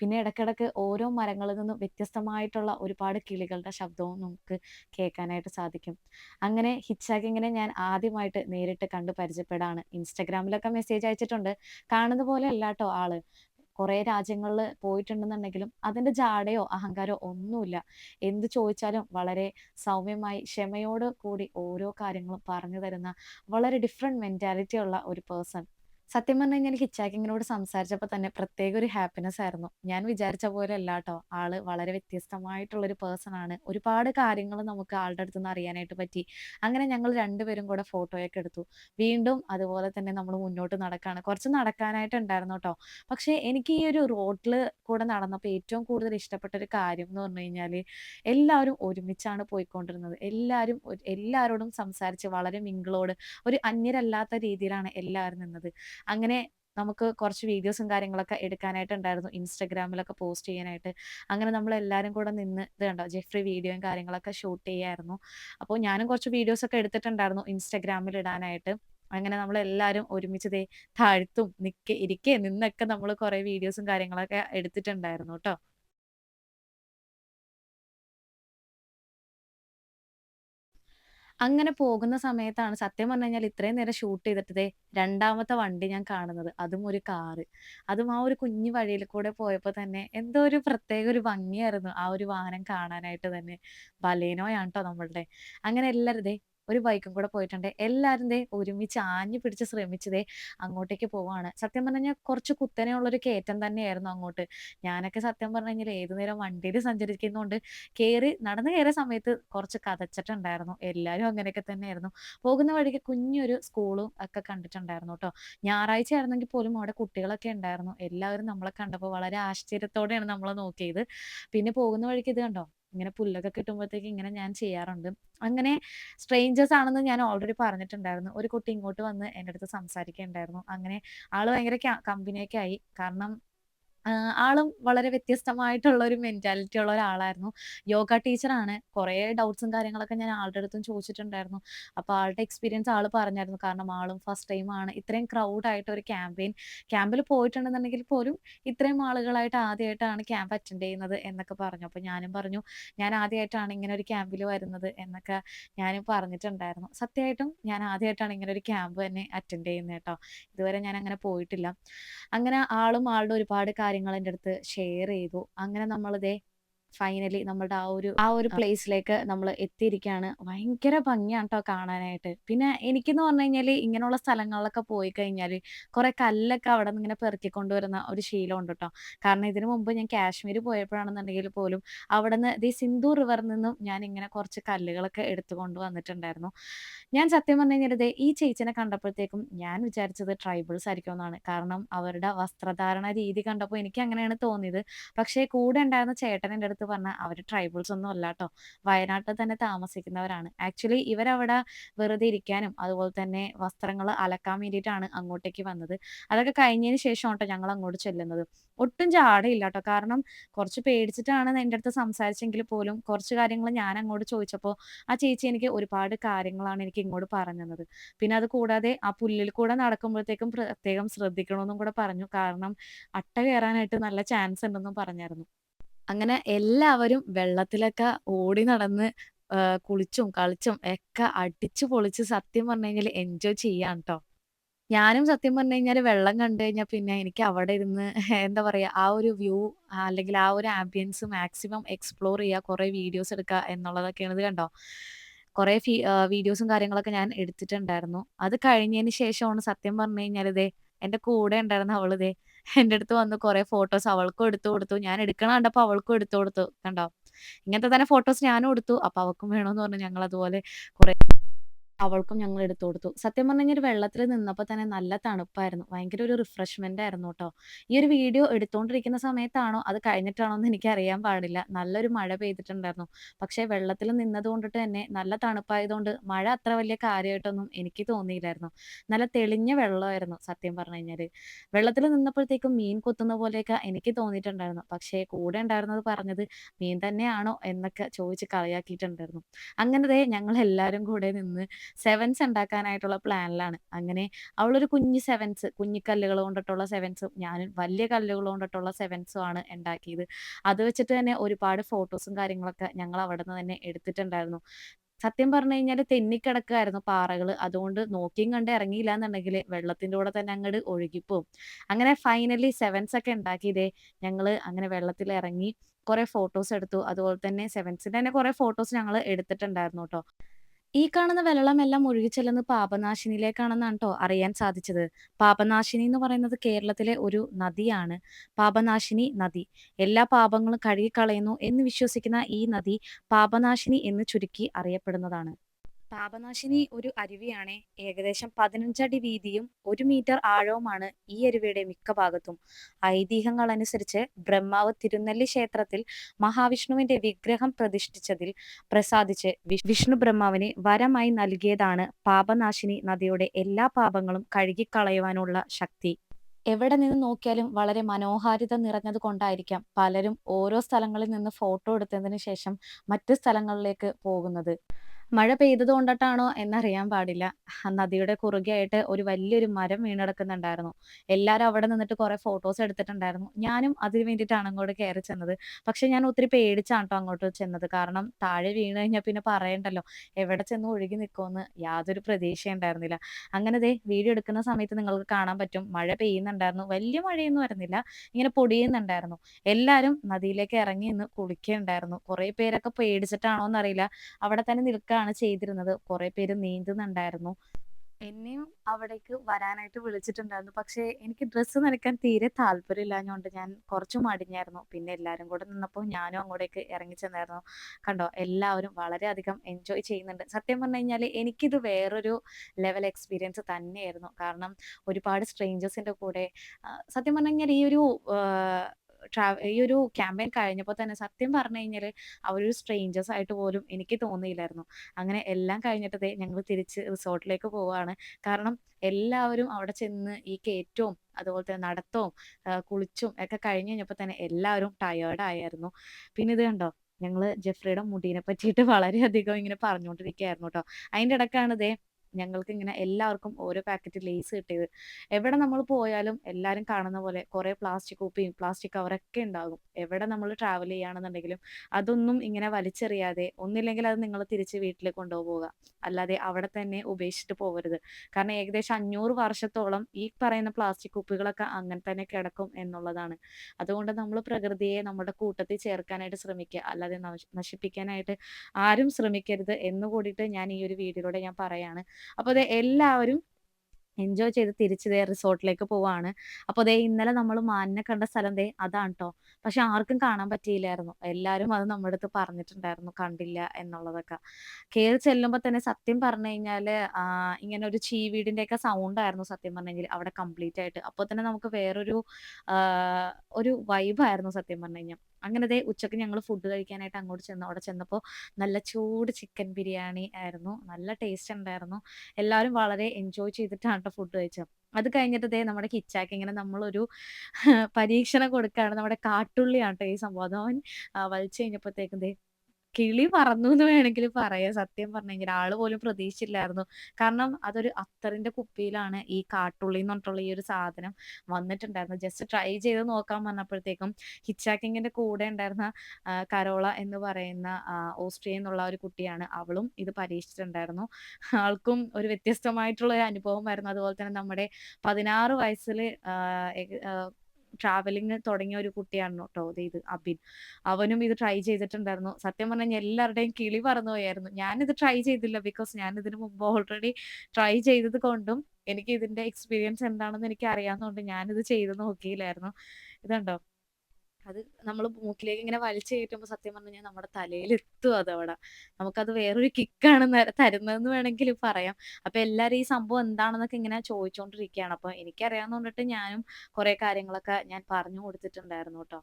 പിന്നെ ഇടയ്ക്കിടയ്ക്ക് ഓരോ മരങ്ങളിൽ നിന്നും വ്യത്യസ്തമായിട്ടുള്ള ഒരുപാട് കിളികളുടെ ശബ്ദവും നമുക്ക് കേൾക്കാനായിട്ട് സാധിക്കും. അങ്ങനെ ഹിച്ചാക്കിങ്ങിനെ ഞാൻ ആദ്യമായിട്ട് നേരിട്ട് കണ്ട് പരിചയപ്പെടാണ്. ഇൻസ്റ്റഗ്രാമിലൊക്കെ മെസ്സേജ് അയച്ചിട്ടുണ്ട്. കാണുന്ന പോലെ അല്ല കേട്ടോ ആൾ കുറെ രാജ്യങ്ങളിൽ പോയിട്ടുണ്ടെന്നുണ്ടെങ്കിലും അതിന്റെ ജാടയോ അഹങ്കാരോ ഒന്നുമില്ല. എന്ത് ചോദിച്ചാലും വളരെ സൗമ്യമായി ക്ഷമയോട് കൂടി ഓരോ കാര്യങ്ങളും പറഞ്ഞു തരുന്ന വളരെ ഡിഫറെന്റ് മെന്റാലിറ്റി ഉള്ള ഒരു പേഴ്സൺ സത്യം പറഞ്ഞു കഴിഞ്ഞാൽ ഹിച്ചാക്കിങ്ങിനോട് സംസാരിച്ചപ്പോൾ തന്നെ പ്രത്യേക ഒരു ഹാപ്പിനെസ് ആയിരുന്നു. ഞാൻ വിചാരിച്ച പോലെ അല്ല കേട്ടോ ആൾ വളരെ വ്യത്യസ്തമായിട്ടുള്ള ഒരു പേഴ്സൺ ആണ്. ഒരുപാട് കാര്യങ്ങൾ നമുക്ക് ആളുടെ അടുത്ത് നിന്ന് അറിയാനായിട്ട് പറ്റി. അങ്ങനെ ഞങ്ങൾ രണ്ടുപേരും കൂടെ ഫോട്ടോയൊക്കെ എടുത്തു. വീണ്ടും അതുപോലെ തന്നെ നമ്മൾ മുന്നോട്ട് നടക്കാണ്. കുറച്ച് നടക്കാനായിട്ട് ഉണ്ടായിരുന്നു കേട്ടോ പക്ഷേ എനിക്ക് ഈ ഒരു റോഡിൽ കൂടെ നടന്നപ്പോൾ ഏറ്റവും കൂടുതൽ ഇഷ്ടപ്പെട്ട ഒരു കാര്യം എന്ന് പറഞ്ഞു കഴിഞ്ഞാൽ എല്ലാവരും ഒരുമിച്ചാണ് പോയിക്കൊണ്ടിരുന്നത്. എല്ലാവരും എല്ലാവരോടും സംസാരിച്ച് വളരെ മിങ്കിളോട് ഒരു അന്യരല്ലാത്ത രീതിയിലാണ് എല്ലാവരും നിന്നത്. അങ്ങനെ നമുക്ക് കുറച്ച് വീഡിയോസും കാര്യങ്ങളൊക്കെ എടുക്കാനായിട്ട് ഉണ്ടായിരുന്നു ഇൻസ്റ്റഗ്രാമിലൊക്കെ പോസ്റ്റ് ചെയ്യാനായിട്ട്. അങ്ങനെ നമ്മൾ എല്ലാവരും കൂടെ നിന്ന് ഇത് കണ്ടോ ജെഫ്രി വീഡിയോയും കാര്യങ്ങളൊക്കെ ഷൂട്ട് ചെയ്യായിരുന്നു. അപ്പോൾ ഞാനും കുറച്ച് വീഡിയോസൊക്കെ എടുത്തിട്ടുണ്ടായിരുന്നു ഇൻസ്റ്റഗ്രാമിൽ ഇടാനായിട്ട്. അങ്ങനെ നമ്മൾ എല്ലാവരും ഒരുമിച്ച് ദേ താഴ്ത്തും നിക്ക് ഇരിക്കെ നിന്നൊക്കെ നമ്മൾ കുറേ വീഡിയോസും കാര്യങ്ങളൊക്കെ എടുത്തിട്ടുണ്ടായിരുന്നു കേട്ടോ. അങ്ങനെ പോകുന്ന സമയത്താണ് സത്യം പറഞ്ഞു കഴിഞ്ഞാൽ ഇത്രയും നേരം ഷൂട്ട് ചെയ്തിട്ട് രണ്ടാമത്തെ വണ്ടി ഞാൻ കാണുന്നത്. അതും ഒരു കാറ്. അതും ആ ഒരു കുഞ്ഞു വഴിയിൽ കൂടെ പോയപ്പോ തന്നെ എന്തോ ഒരു പ്രത്യേക ഒരു ഭംഗിയായിരുന്നു ആ ഒരു വാഹനം കാണാനായിട്ട് തന്നെ. ബലേനോയാണ് കേട്ടോ നമ്മളുടെ. അങ്ങനെ എല്ലാരും ദേ ഒരു ബൈക്കും കൂടെ പോയിട്ടുണ്ട്. എല്ലാവരും ദേ ഒരുമിച്ച് ആഞ്ഞു പിടിച്ച് ശ്രമിച്ചതേ അങ്ങോട്ടേക്ക് പോവാണ്. സത്യം പറഞ്ഞു കുറച്ച് കുറച്ച് കുത്തനെയുള്ളൊരു കയറ്റം തന്നെയായിരുന്നു അങ്ങോട്ട്. ഞാനൊക്കെ സത്യം പറഞ്ഞു കഴിഞ്ഞാൽ ഏതു നേരം വണ്ടിയിൽ സഞ്ചരിക്കുന്നതുകൊണ്ട് കയറി നടന്നു കയറിയ സമയത്ത് കുറച്ച് കതച്ചിട്ടുണ്ടായിരുന്നു. എല്ലാവരും അങ്ങനെയൊക്കെ തന്നെയായിരുന്നു. പോകുന്ന വഴിക്ക് കുഞ്ഞൊരു സ്കൂളും ഒക്കെ കണ്ടിട്ടുണ്ടായിരുന്നു കേട്ടോ ഞായറാഴ്ച ആയിരുന്നെങ്കിൽ പോലും അവിടെ കുട്ടികളൊക്കെ ഉണ്ടായിരുന്നു. എല്ലാവരും നമ്മളെ കണ്ടപ്പോൾ വളരെ ആശ്ചര്യത്തോടെയാണ് നമ്മളെ നോക്കിയത്. പിന്നെ പോകുന്ന വഴിക്ക് ഇത് കണ്ടോ? ഇങ്ങനെ പുല്ലൊക്കെ കിട്ടുമ്പോഴത്തേക്ക് ഇങ്ങനെ ഞാൻ ചെയ്യാറുണ്ട്. അങ്ങനെ സ്ട്രേഞ്ചേഴ്സ് ആണെന്ന് ഞാൻ ഓൾറെഡി പറഞ്ഞിട്ടുണ്ടായിരുന്നു. ഒരു കുട്ടി ഇങ്ങോട്ട് വന്ന് എന്റെ അടുത്ത് സംസാരിക്കുകയുണ്ടായിരുന്നു. അങ്ങനെ ആൾ ഭയങ്കര കമ്പനിയൊക്കെ ആയി. കാരണം ആളും വളരെ വ്യത്യസ്തമായിട്ടുള്ള ഒരു മെന്റാലിറ്റി ഉള്ള ഒരാളായിരുന്നു. യോഗ ടീച്ചറാണ്. കുറേ ഡൗട്ട്സും കാര്യങ്ങളൊക്കെ ഞാൻ ആളുടെ അടുത്തും ചോദിച്ചിട്ടുണ്ടായിരുന്നു. അപ്പൊ ആളുടെ എക്സ്പീരിയൻസ് ആൾ പറഞ്ഞായിരുന്നു. കാരണം ആളും ഫസ്റ്റ് ടൈം ആണ് ഇത്രയും ക്രൗഡ് ആയിട്ട് ഒരു ക്യാമ്പയിൻ ക്യാമ്പിൽ പോയിട്ടുണ്ടെന്നുണ്ടെങ്കിൽ പോലും ഇത്രയും ആളുകളായിട്ട് ആദ്യമായിട്ടാണ് ക്യാമ്പ് അറ്റൻഡ് ചെയ്യുന്നത് എന്നൊക്കെ പറഞ്ഞു. അപ്പൊ ഞാനും പറഞ്ഞു ഞാൻ ആദ്യമായിട്ടാണ് ഇങ്ങനെ ഒരു ക്യാമ്പിൽ വരുന്നത് എന്നൊക്കെ ഞാനും പറഞ്ഞിട്ടുണ്ടായിരുന്നു. സത്യമായിട്ടും ഞാൻ ആദ്യമായിട്ടാണ് ഇങ്ങനെ ഒരു ക്യാമ്പ് തന്നെ അറ്റൻഡ് ചെയ്യുന്നത് കേട്ടോ. ഇതുവരെ ഞാൻ അങ്ങനെ പോയിട്ടില്ല. അങ്ങനെ ആളും ആളുടെ ഒരുപാട് കാര്യങ്ങൾ എന്റെ അടുത്ത് ഷെയർ ചെയ്തു. അങ്ങനെ നമ്മളിതേ ഫൈനലി നമ്മളുടെ ആ ഒരു ആ ഒരു പ്ലേസിലേക്ക് നമ്മൾ എത്തിയിരിക്കുകയാണ്. ഭയങ്കര ഭംഗിയാണ് കേട്ടോ കാണാനായിട്ട്. പിന്നെ എനിക്കെന്ന് പറഞ്ഞു കഴിഞ്ഞാൽ ഇങ്ങനെയുള്ള സ്ഥലങ്ങളിലൊക്കെ പോയി കഴിഞ്ഞാൽ കുറെ കല്ലൊക്കെ അവിടെ നിന്ന് ഇങ്ങനെ പെറുക്കിക്കൊണ്ടുവരുന്ന ഒരു ശീലമുണ്ട് കേട്ടോ കാരണം ഇതിനു മുമ്പ് ഞാൻ കാശ്മീർ പോയപ്പോഴാണെന്നുണ്ടെങ്കിൽ പോലും അവിടെ നിന്ന് ഈ സിന്ധു റിവറിൽ നിന്നും ഞാൻ ഇങ്ങനെ കുറച്ച് കല്ലുകളൊക്കെ എടുത്തു കൊണ്ടുവന്നിട്ടുണ്ടായിരുന്നു ഞാൻ സത്യം പറഞ്ഞു കഴിഞ്ഞാൽ ഈ ചേച്ചിനെ കണ്ടപ്പോഴത്തേക്കും ഞാൻ വിചാരിച്ചത് ട്രൈബൽസ് ആയിരിക്കും എന്നാണ്. കാരണം അവരുടെ വസ്ത്രധാരണ രീതി കണ്ടപ്പോൾ എനിക്ക് അങ്ങനെയാണ് തോന്നിയത്. പക്ഷേ കൂടെ ഉണ്ടായിരുന്ന ചേട്ടൻ എന്റെ അടുത്ത് പറഞ്ഞു അവർ ട്രൈബൽസ് ഒന്നും അല്ല കേട്ടോ വയനാട്ടിൽ തന്നെ താമസിക്കുന്നവരാണ്. ആക്ച്വലി ഇവരവിടെ വെറുതെ ഇരിക്കാനും അതുപോലെ തന്നെ വസ്ത്രങ്ങൾ അലക്കാൻ വേണ്ടിയിട്ടാണ് അങ്ങോട്ടേക്ക് വന്നത്. അതൊക്കെ കഴിഞ്ഞതിന് ശേഷം ട്ടോ ഞങ്ങൾ അങ്ങോട്ട് ചെല്ലുന്നത്. ഒട്ടും ജാടയില്ല കേട്ടോ കാരണം കുറച്ച് പേടിച്ചിട്ടാണ് എന്റെ അടുത്ത് സംസാരിച്ചെങ്കിൽ പോലും കുറച്ച് കാര്യങ്ങൾ ഞാൻ അങ്ങോട്ട് ചോദിച്ചപ്പോൾ ആ ചേച്ചി എനിക്ക് ഒരുപാട് കാര്യങ്ങളാണ് എനിക്ക് ഇങ്ങോട്ട് പറഞ്ഞു തന്നത്. പിന്നെ അത് കൂടാതെ ആ പുല്ലിൽ കൂടെ നടക്കുമ്പോഴത്തേക്കും പ്രത്യേകം ശ്രദ്ധിക്കണമെന്നും കൂടെ പറഞ്ഞു. കാരണം അട്ട കയറാനായിട്ട് നല്ല ചാൻസ് ഉണ്ടെന്നും പറഞ്ഞായിരുന്നു. അങ്ങനെ എല്ലാവരും വെള്ളത്തിലൊക്കെ ഓടി നടന്ന് കുളിച്ചും കളിച്ചും ഒക്കെ അടിച്ചു പൊളിച്ച് സത്യം പറഞ്ഞു കഴിഞ്ഞാൽ എൻജോയ് ചെയ്യാണ് ട്ടോ. ഞാനും സത്യം പറഞ്ഞു കഴിഞ്ഞാൽ വെള്ളം കണ്ടു കഴിഞ്ഞാൽ പിന്നെ എനിക്ക് അവിടെ ഇരുന്ന് എന്താ പറയാ ആ ഒരു വ്യൂ അല്ലെങ്കിൽ ആ ഒരു ആംബിയൻസ് മാക്സിമം എക്സ്പ്ലോർ ചെയ്യുക, കുറേ വീഡിയോസ് എടുക്കുക എന്നുള്ളതൊക്കെയാണ്. ഇത് കണ്ടോ? കുറേ വീഡിയോസും കാര്യങ്ങളൊക്കെ ഞാൻ എടുത്തിട്ടുണ്ടായിരുന്നു. അത് കഴിഞ്ഞതിന് ശേഷമാണ് സത്യം പറഞ്ഞു കഴിഞ്ഞാൽ ദേ എന്റെ കൂടെ ഉണ്ടായിരുന്ന അവൾ ദേ എന്റെ അടുത്ത് വന്ന് കുറേ ഫോട്ടോസ് അവൾക്കും എടുത്തു കൊടുത്തു. ഞാൻ എടുക്കണ കണ്ടപ്പോ അവൾക്കും എടുത്തു കൊടുത്തു. കണ്ടോ? ഇങ്ങനത്തെ തന്നെ ഫോട്ടോസ് ഞാനും എടുത്തു. അപ്പൊ അവൾക്കും വേണമെന്ന് പറഞ്ഞു. ഞങ്ങൾ അതുപോലെ കുറേ അവൾക്കും ഞങ്ങൾ എടുത്തു കൊടുത്തു. സത്യം പറഞ്ഞു കഴിഞ്ഞാൽ വെള്ളത്തിൽ നിന്നപ്പോൾ തന്നെ നല്ല തണുപ്പായിരുന്നു. ഭയങ്കര ഒരു റിഫ്രഷ്മെന്റ് ആയിരുന്നു ട്ടോ. ഈ ഒരു വീഡിയോ എടുത്തോണ്ടിരിക്കുന്ന സമയത്താണോ അത് കഴിഞ്ഞിട്ടാണോ എന്ന് എനിക്കറിയാൻ പാടില്ല. നല്ലൊരു മഴ പെയ്തിട്ടുണ്ടായിരുന്നു. പക്ഷേ വെള്ളത്തിൽ നിന്നത് കൊണ്ടിട്ട് തന്നെ നല്ല തണുപ്പായതുകൊണ്ട് മഴ അത്ര വലിയ കാര്യമായിട്ടൊന്നും എനിക്ക് തോന്നിയില്ലായിരുന്നു. നല്ല തെളിഞ്ഞ വെള്ളമായിരുന്നു സത്യം പറഞ്ഞു കഴിഞ്ഞാൽ. വെള്ളത്തിൽ നിന്നപ്പോഴത്തേക്കും മീൻ കൊത്തുന്ന പോലെയൊക്കെ എനിക്ക് തോന്നിയിട്ടുണ്ടായിരുന്നു. പക്ഷേ കൂടെ ഉണ്ടായിരുന്നത് പറഞ്ഞത് മീൻ തന്നെയാണോ എന്നൊക്കെ ചോദിച്ച് കളിയാക്കിയിട്ടുണ്ടായിരുന്നു. അങ്ങനെ ദേ ഞങ്ങളെല്ലാരും കൂടെ നിന്ന് സെവൻസ് ഉണ്ടാക്കാനായിട്ടുള്ള പ്ലാനിലാണ്. അങ്ങനെ അവളൊരു കുഞ്ഞു സെവൻസ് കുഞ്ഞിക്കല്ലുകൾ കൊണ്ടിട്ടുള്ള സെവൻസും ഞാനും വലിയ കല്ലുകൾ കൊണ്ടിട്ടുള്ള സെവൻസും ആണ് ഉണ്ടാക്കിയത്. അത് വെച്ചിട്ട് തന്നെ ഒരുപാട് ഫോട്ടോസും കാര്യങ്ങളൊക്കെ ഞങ്ങൾ അവിടെ നിന്ന് തന്നെ എടുത്തിട്ടുണ്ടായിരുന്നു. സത്യം പറഞ്ഞു കഴിഞ്ഞാൽ തെന്നിക്കിടക്കായിരുന്നു പാറകൾ അതുകൊണ്ട് നോക്കിയും കണ്ട് ഇറങ്ങിയില്ല എന്നുണ്ടെങ്കിൽ വെള്ളത്തിന്റെ കൂടെ തന്നെ അങ്ങോട്ട് ഒഴുകിപ്പോവും. അങ്ങനെ ഫൈനലി സെവൻസ് ഒക്കെ ഉണ്ടാക്കിയതേ ഞങ്ങൾ അങ്ങനെ വെള്ളത്തിൽ ഇറങ്ങി കുറെ ഫോട്ടോസ് എടുത്തു. അതുപോലെ തന്നെ സെവൻസിന്റെ തന്നെ കുറെ ഫോട്ടോസ് ഞങ്ങൾ എടുത്തിട്ടുണ്ടായിരുന്നു ട്ടോ. ഈ കാണുന്ന വെള്ളമെല്ലാം ഒഴുകിച്ചെല്ലുന്നത് പാപനാശിനിയിലേക്കാണെന്നാണ് ട്ടോ അറിയാൻ സാധിച്ചത്. പാപനാശിനി എന്ന് പറയുന്നത് കേരളത്തിലെ ഒരു നദിയാണ്. പാപനാശിനി നദി. എല്ലാ പാപങ്ങളും കഴുകിക്കളയുന്നു എന്ന് വിശ്വസിക്കുന്ന ഈ നദി പാപനാശിനി എന്ന് ചുരുക്കി അറിയപ്പെടുന്നതാണ്. പാപനാശിനി ഒരു അരുവിയാണ് ഏകദേശം 15 അടി വീതിയും ഒരു മീറ്റർ ആഴവുമാണ് ഈ അരുവിയുടെ മിക്ക ഭാഗത്തും. ഐതിഹ്യങ്ങൾ അനുസരിച്ച് ബ്രഹ്മാവ് തിരുനെല്ലി ക്ഷേത്രത്തിൽ മഹാവിഷ്ണുവിന്റെ വിഗ്രഹം പ്രതിഷ്ഠിച്ചതിൽ പ്രസാദിച്ച് വിഷ്ണു ബ്രഹ്മാവിന് വരമായി നൽകിയതാണ് പാപനാശിനി നദിയുടെ എല്ലാ പാപങ്ങളും കഴുകിക്കളയുവാനുള്ള ശക്തി. എവിടെ നിന്ന് നോക്കിയാലും വളരെ മനോഹാരിത നിറഞ്ഞത് കൊണ്ടായിരിക്കാം പലരും ഓരോ സ്ഥലങ്ങളിൽ നിന്ന് ഫോട്ടോ എടുത്തതിന് ശേഷം മറ്റു സ്ഥലങ്ങളിലേക്ക് പോകുന്നത്. മഴ പെയ്തത് കൊണ്ടിട്ടാണോ എന്നറിയാൻ പാടില്ല. നദിയുടെ കുറുകെയായിട്ട് ഒരു വലിയൊരു മരം വീണ് കിടക്കുന്നുണ്ടായിരുന്നു. എല്ലാരും അവിടെ നിന്നിട്ട് കുറെ ഫോട്ടോസ് എടുത്തിട്ടുണ്ടായിരുന്നു. ഞാനും അതിന് വേണ്ടിയിട്ടാണ് അങ്ങോട്ട് കയറി ചെന്നത്. പക്ഷേ ഞാൻ ഒത്തിരി പേടിച്ചാണ് ട്ടോ അങ്ങോട്ട് ചെന്നത്. കാരണം താഴെ വീണ് കഴിഞ്ഞാൽ പിന്നെ പറയണ്ടല്ലോ. എവിടെ ചെന്ന് ഒഴുകി നിക്കുമെന്ന് യാതൊരു പ്രതീക്ഷയും ഉണ്ടായിരുന്നില്ല. അങ്ങനെ ദേ വീഡിയോ എടുക്കുന്ന സമയത്ത് നിങ്ങൾക്ക് കാണാൻ പറ്റും മഴ പെയ്യുന്നുണ്ടായിരുന്നു. വലിയ മഴയൊന്നും വരുന്നില്ല. ഇങ്ങനെ പൊടിയുന്നുണ്ടായിരുന്നു. എല്ലാവരും നദിയിലേക്ക് ഇറങ്ങി നിന്ന് കുളിക്കുകയുണ്ടായിരുന്നു. കുറെ പേരൊക്കെ പേടിച്ചിട്ടാണോ എന്നറിയില്ല അവിടെ തന്നെ നിൽക്കുകയാണ് ചെയ്തിരുന്നത്. കുറെ പേര് നീന്തുന്നുണ്ടായിരുന്നു. എന്നെയും അവിടേക്ക് വരാനായിട്ട് വിളിച്ചിട്ടുണ്ടായിരുന്നു. പക്ഷേ എനിക്ക് ഡ്രസ്സ് നനയ്ക്കാൻ തീരെ താല്പര്യമില്ലാഞ്ഞോണ്ട് ഞാൻ കുറച്ച് മടിഞ്ഞായിരുന്നു. പിന്നെ എല്ലാരും കൂടെ നിന്നപ്പോൾ ഞാനും അങ്ങോട്ടേക്ക് ഇറങ്ങി ചെന്നായിരുന്നു. കണ്ടോ എല്ലാവരും വളരെയധികം എൻജോയ് ചെയ്യുന്നുണ്ട്. സത്യം പറഞ്ഞു കഴിഞ്ഞാൽ എനിക്കിത് വേറൊരു ലെവൽ എക്സ്പീരിയൻസ് തന്നെയായിരുന്നു. കാരണം ഒരുപാട് സ്ട്രേഞ്ചേഴ്സിന്റെ കൂടെ സത്യം പറഞ്ഞു കഴിഞ്ഞാൽ ഈ ഒരു ട്രാ ഈ ഒരു ക്യാമ്പയിൻ കഴിഞ്ഞപ്പോൾ തന്നെ സത്യം പറഞ്ഞു കഴിഞ്ഞാൽ അവരൊരു സ്ട്രേഞ്ചേഴ്സ് ആയിട്ട് പോലും എനിക്ക് തോന്നിയില്ലായിരുന്നു. അങ്ങനെ എല്ലാം കഴിഞ്ഞിട്ട് ഞങ്ങൾ തിരിച്ച് റിസോർട്ടിലേക്ക് പോവാണ്. കാരണം എല്ലാവരും അവിടെ ചെന്ന് ഈ കയറ്റവും അതുപോലെ തന്നെ നടത്തവും കുളിച്ചും ഒക്കെ കഴിഞ്ഞ് കഴിഞ്ഞപ്പോൾ തന്നെ എല്ലാവരും ടയേർഡ് ആയിരുന്നു പിന്നെ ഇത് കണ്ടോ ഞങ്ങൾ ജെഫ്രിയുടെ മുടീനെ പറ്റിയിട്ട് *laughs* വളരെയധികം ഇങ്ങനെ പറഞ്ഞുകൊണ്ടിരിക്കുകയായിരുന്നു കേട്ടോ അതിന്റെ ഇടയ്ക്കാണ് ദേ ഞങ്ങൾക്ക് ഇങ്ങനെ എല്ലാവർക്കും ഓരോ പാക്കറ്റ് ലേസ് കിട്ടിയത്. എവിടെ നമ്മൾ പോയാലും എല്ലാവരും കാണുന്ന പോലെ കുറെ പ്ലാസ്റ്റിക് കുപ്പിയും പ്ലാസ്റ്റിക് കവറൊക്കെ ഉണ്ടാകും. എവിടെ നമ്മൾ ട്രാവൽ ചെയ്യുകയാണെന്നുണ്ടെങ്കിലും അതൊന്നും ഇങ്ങനെ വലിച്ചെറിയാതെ ഒന്നില്ലെങ്കിൽ അത് നിങ്ങൾ തിരിച്ച് വീട്ടിൽ കൊണ്ടുപോവുക. അല്ലാതെ അവിടെ തന്നെ ഉപേക്ഷിച്ചിട്ട് പോകരുത്. കാരണം ഏകദേശം 500 വർഷത്തോളം ഈ പറയുന്ന പ്ലാസ്റ്റിക് കുപ്പികളൊക്കെ അങ്ങനെ തന്നെ കിടക്കും എന്നുള്ളതാണ്. അതുകൊണ്ട് നമ്മൾ പ്രകൃതിയെ നമ്മുടെ കൂട്ടത്തിൽ ചേർക്കാനായിട്ട് ശ്രമിക്കുക. അല്ലാതെ നശിപ്പിക്കാനായിട്ട് ആരും ശ്രമിക്കരുത് എന്ന് കൂടിയിട്ട് ഞാൻ ഈ ഒരു വീഡിയോയിലൂടെ ഞാൻ പറയാണ്. അപ്പോൾ ദേ എല്ലാവരും എൻജോയ് ചെയ്ത് തിരിച്ച് ദേ റിസോർട്ടിലേക്ക് പോവാണ്. അപ്പോൾ ദേ ഇന്നലെ നമ്മൾ മാനിനെ കണ്ട സ്ഥലം ദേ അതാണ് കേട്ടോ പക്ഷെ ആർക്കും കാണാൻ പറ്റിയില്ലായിരുന്നു. എല്ലാരും അത് നമ്മുടെ അടുത്ത് പറഞ്ഞിട്ടുണ്ടായിരുന്നു കണ്ടില്ല എന്നുള്ളതൊക്കെ. കയറി ചെല്ലുമ്പോൾ തന്നെ സത്യം പറഞ്ഞു കഴിഞ്ഞാൽ ഇങ്ങനെ ഒരു ചീവീടിന്റെയൊക്കെ സൗണ്ട് ആയിരുന്നു സത്യം പറഞ്ഞെങ്കിൽ അവിടെ കംപ്ലീറ്റ് ആയിട്ട്. അപ്പോൾ തന്നെ നമുക്ക് വേറൊരു ഒരു വൈബായിരുന്നു സത്യം പറഞ്ഞു കഴിഞ്ഞാൽ. അങ്ങനെ ദേ ഉച്ചയ്ക്ക് ഞങ്ങൾ ഫുഡ് കഴിക്കാനായിട്ട് അങ്ങോട്ട് ചെന്നു. അവിടെ ചെന്നപ്പോൾ നല്ല ചൂട് ചിക്കൻ ബിരിയാണി ആയിരുന്നു. നല്ല ടേസ്റ്റ് ഉണ്ടായിരുന്നു. എല്ലാവരും വളരെ എൻജോയ് ചെയ്തിട്ടാണ് ഫുഡ് കഴിച്ചത്. അത് കഴിഞ്ഞിട്ട് ദേ നമ്മുടെ കിച്ചാക്ക് ഇങ്ങനെ നമ്മളൊരു *laughs* പരീക്ഷണം കൊടുക്കുകയാണ്. നമ്മുടെ കാട്ടുള്ളിയാണ് കേട്ടോ ഈ സംഭവം. അവൻ വലിച്ചു കഴിഞ്ഞപ്പോഴത്തേക്കും ദേ കിളി പറന്നു എന്ന് വേണമെങ്കിൽ പറയാം സത്യം പറഞ്ഞു കഴിഞ്ഞാൽ. ആൾ പോലും പ്രതീക്ഷിച്ചില്ലായിരുന്നു. കാരണം അതൊരു അത്തറിന്റെ കുപ്പിയിലാണ് ഈ കാട്ടുള്ളി എന്ന് പറഞ്ഞിട്ടുള്ള ഈ ഒരു സാധനം വന്നിട്ടുണ്ടായിരുന്നു ജസ്റ്റ് ട്രൈ ചെയ്ത് നോക്കാൻ പറഞ്ഞപ്പോഴത്തേക്കും ഹിച്ചാക്കിങ്ങിന്റെ കൂടെ ഉണ്ടായിരുന്ന കരോള എന്ന് പറയുന്ന ആഹ് ഓസ്ട്രിയയിൽ നിന്നുള്ള ഒരു കുട്ടിയാണ്. അവളും ഇത് പരീക്ഷിച്ചിട്ടുണ്ടായിരുന്നു. ആൾക്കും ഒരു വ്യത്യസ്തമായിട്ടുള്ള ഒരു അനുഭവമായിരുന്നു. അതുപോലെ തന്നെ നമ്മുടെ 16 വയസ്സിൽ ആഹ് എഗ് ആഹ് ട്രാവലിംഗ് തുടങ്ങിയ ഒരു കുട്ടിയാണ് കേട്ടോ ഇത് അബിൻ. അവനും ഇത് ട്രൈ ചെയ്തിട്ടുണ്ടായിരുന്നു. സത്യം പറഞ്ഞാൽ എല്ലാവരുടെയും കിളി പറന്നു പോയായിരുന്നു. ഞാനിത് ട്രൈ ചെയ്തില്ല. ബിക്കോസ് ഞാൻ ഇതിന് മുമ്പ് ഓൾറെഡി ട്രൈ ചെയ്തത് കൊണ്ടും എനിക്ക് ഇതിന്റെ എക്സ്പീരിയൻസ് എന്താണെന്ന് എനിക്ക് അറിയാവുന്നതുകൊണ്ട് ഞാനിത് ചെയ്ത് നോക്കിയില്ലായിരുന്നു. ഇത് കണ്ടോ അത് നമ്മൾ മൂക്കിലേക്ക് ഇങ്ങനെ വലിച്ചു കയറ്റുമ്പോൾ സത്യം പറഞ്ഞു കഴിഞ്ഞാൽ നമ്മുടെ തലയിൽ എത്തും അതവിടെ. നമുക്കത് വേറൊരു കിക്കാണ് തരുന്നതെന്ന് വേണമെങ്കിൽ പറയാം. അപ്പൊ എല്ലാവരും ഈ സംഭവം എന്താണെന്നൊക്കെ ഇങ്ങനെ ചോദിച്ചുകൊണ്ടിരിക്കുകയാണ് അപ്പൊ എനിക്കറിയാവുന്ന കൊണ്ടിട്ട് ഞാനും കുറെ കാര്യങ്ങളൊക്കെ ഞാൻ പറഞ്ഞു കൊടുത്തിട്ടുണ്ടായിരുന്നു ട്ടോ.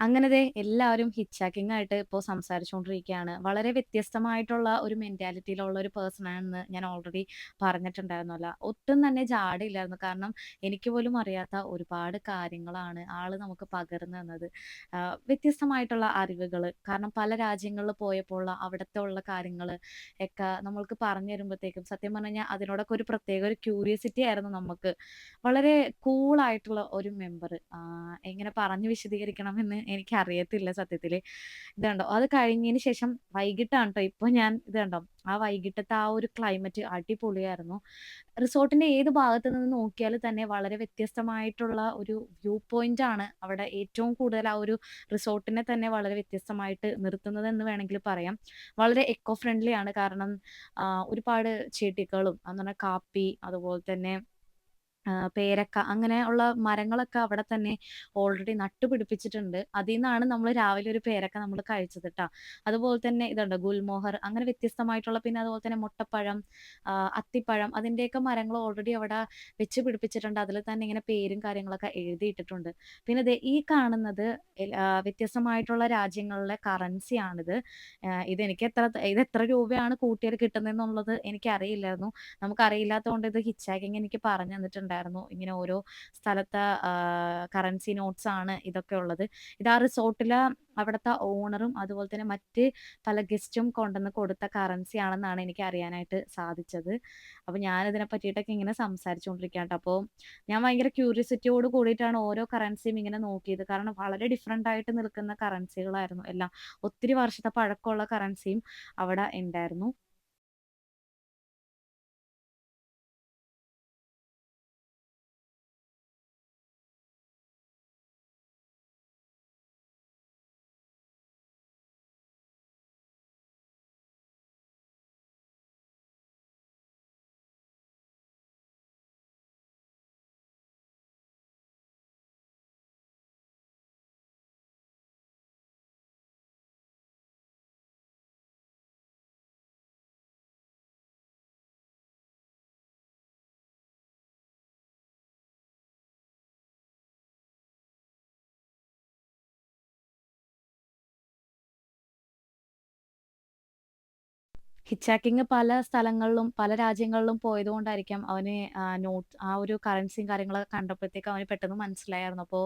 അങ്ങനെ ദേ എല്ലാവരും ഹിച്ചാക്കിംഗ് ആയിട്ട് ഇപ്പോൾ സംസാരിച്ചുകൊണ്ടിരിക്കുകയാണ്. വളരെ വ്യത്യസ്തമായിട്ടുള്ള ഒരു മെന്റാലിറ്റിയിലുള്ള ഒരു പേഴ്സൺ ആണെന്ന് ഞാൻ ഓൾറെഡി പറഞ്ഞിട്ടുണ്ടായിരുന്നല്ലോ. ഒട്ടും തന്നെ ജാടില്ലായിരുന്നു കാരണം എനിക്ക് പോലും അറിയാത്ത ഒരുപാട് കാര്യങ്ങളാണ് ആൾ നമുക്ക് പകർന്നു തന്നത്. വ്യത്യസ്തമായിട്ടുള്ള അറിവുകൾ കാരണം പല രാജ്യങ്ങളിൽ പോയപ്പോൾ അവിടുത്തെ ഉള്ള കാര്യങ്ങൾ ഒക്കെ നമ്മൾക്ക് പറഞ്ഞു തരുമ്പോഴത്തേക്കും സത്യം പറഞ്ഞു കഴിഞ്ഞാൽ അതിനോടൊക്കെ ഒരു പ്രത്യേക ഒരു ക്യൂരിയോസിറ്റി ആയിരുന്നു നമുക്ക്. വളരെ കൂൾ ആയിട്ടുള്ള ഒരു മെമ്പർ. എങ്ങനെ പറഞ്ഞു വിശദീകരിക്കണം വിശദീകരിക്കണമെന്ന് എനിക്കറിയത്തില്ല സത്യത്തിൽ. ഇത് കണ്ടോ അത് കഴിഞ്ഞതിന് ശേഷം വൈകിട്ടാണ് കേട്ടോ ഇപ്പൊ ഞാൻ ഇത് കണ്ടോ ആ വൈകിട്ടത്തെ ആ ഒരു ക്ലൈമറ്റ് അടിപൊളിയായിരുന്നു. റിസോർട്ടിന്റെ ഏത് ഭാഗത്ത് നിന്ന് നോക്കിയാൽ തന്നെ വളരെ വ്യത്യസ്തമായിട്ടുള്ള ഒരു വ്യൂ പോയിന്റ് ആണ് അവിടെ ഏറ്റവും കൂടുതൽ ആ ഒരു റിസോർട്ടിനെ തന്നെ വളരെ വ്യത്യസ്തമായിട്ട് നിർത്തുന്നത് എന്ന് വേണമെങ്കിൽ പറയാം. വളരെ എക്കോ ഫ്രണ്ട്ലി ആണ്. കാരണം ഒരുപാട് ചെടികളും എന്ന് പറഞ്ഞാൽ കാപ്പി അതുപോലെ തന്നെ പേരക്ക അങ്ങനെ ഉള്ള മരങ്ങളൊക്കെ അവിടെ തന്നെ ഓൾറെഡി നട്ടുപിടിപ്പിച്ചിട്ടുണ്ട്. നിന്നാണ് നമ്മൾ രാവിലെ ഒരു പേരക്ക നമ്മൾ കഴിച്ചത് കേട്ടോ അതുപോലെ തന്നെ ഇതുണ്ട് ഗുൽമോഹർ അങ്ങനെ വ്യത്യസ്തമായിട്ടുള്ള പിന്നെ അതുപോലെ തന്നെ മുട്ടപ്പഴം, അത്തിപ്പഴം അതിന്റെയൊക്കെ മരങ്ങൾ ഓൾറെഡി അവിടെ വെച്ച് പിടിപ്പിച്ചിട്ടുണ്ട്. അതിൽ തന്നെ ഇങ്ങനെ പേരും കാര്യങ്ങളൊക്കെ എഴുതിയിട്ടിട്ടുണ്ട്. പിന്നെ ദേ ഈ കാണുന്നത് വ്യത്യസ്തമായിട്ടുള്ള രാജ്യങ്ങളിലെ കറൻസിയാണിത്. ഇതെനിക്ക് എത്ര ഇത് എത്ര രൂപയാണ് കൂട്ടിയാൽ കിട്ടുന്നതെന്നുള്ളത് എനിക്കറിയില്ലായിരുന്നു. നമുക്ക് അറിയില്ലാത്തതുകൊണ്ട് ഇത് ഹിച്ച് ഹാക്കിങ് എനിക്ക് പറഞ്ഞു തന്നിട്ടുണ്ടായിരുന്നു. ഇങ്ങനെ ഓരോ സ്ഥലത്തെ കറൻസി നോട്ട്സ് ആണ് ഇതൊക്കെ ഉള്ളത്. ഇത് ആ റിസോർട്ടിലെ അവിടുത്തെ ഓണറും അതുപോലെ തന്നെ മറ്റ് പല ഗസ്റ്റും കൊണ്ടുവന്ന് കൊടുത്ത കറൻസി ആണെന്നാണ് എനിക്ക് അറിയാനായിട്ട് സാധിച്ചത്. അപ്പോൾ ഞാൻ ഇതിനെ പറ്റിയിട്ടൊക്കെ ഇങ്ങനെ സംസാരിച്ചുകൊണ്ടിരിക്കുകയാണ് അപ്പോൾ അപ്പൊ ഞാൻ ഭയങ്കര ക്യൂരിയോസിറ്റിയോട് കൂടിയിട്ടാണ് ഓരോ കറൻസിയും ഇങ്ങനെ നോക്കിയത്. കാരണം വളരെ ഡിഫറന്റ് ആയിട്ട് നിൽക്കുന്ന കറൻസികളായിരുന്നു എല്ലാം. ഒത്തിരി വർഷത്തെ പഴക്കമുള്ള കറൻസിയും അവിടെ ഉണ്ടായിരുന്നു. ഹിച്ച് ഹാക്കിങ് പല സ്ഥലങ്ങളിലും പല രാജ്യങ്ങളിലും പോയതുകൊണ്ടായിരിക്കാം അവന് ആഹ് നോട്ട് ആ ഒരു കറൻസിയും കാര്യങ്ങളൊക്കെ കണ്ടപ്പോഴത്തേക്ക് അവന് പെട്ടെന്ന് മനസ്സിലായിരുന്നു. ഞങ്ങൾക്ക്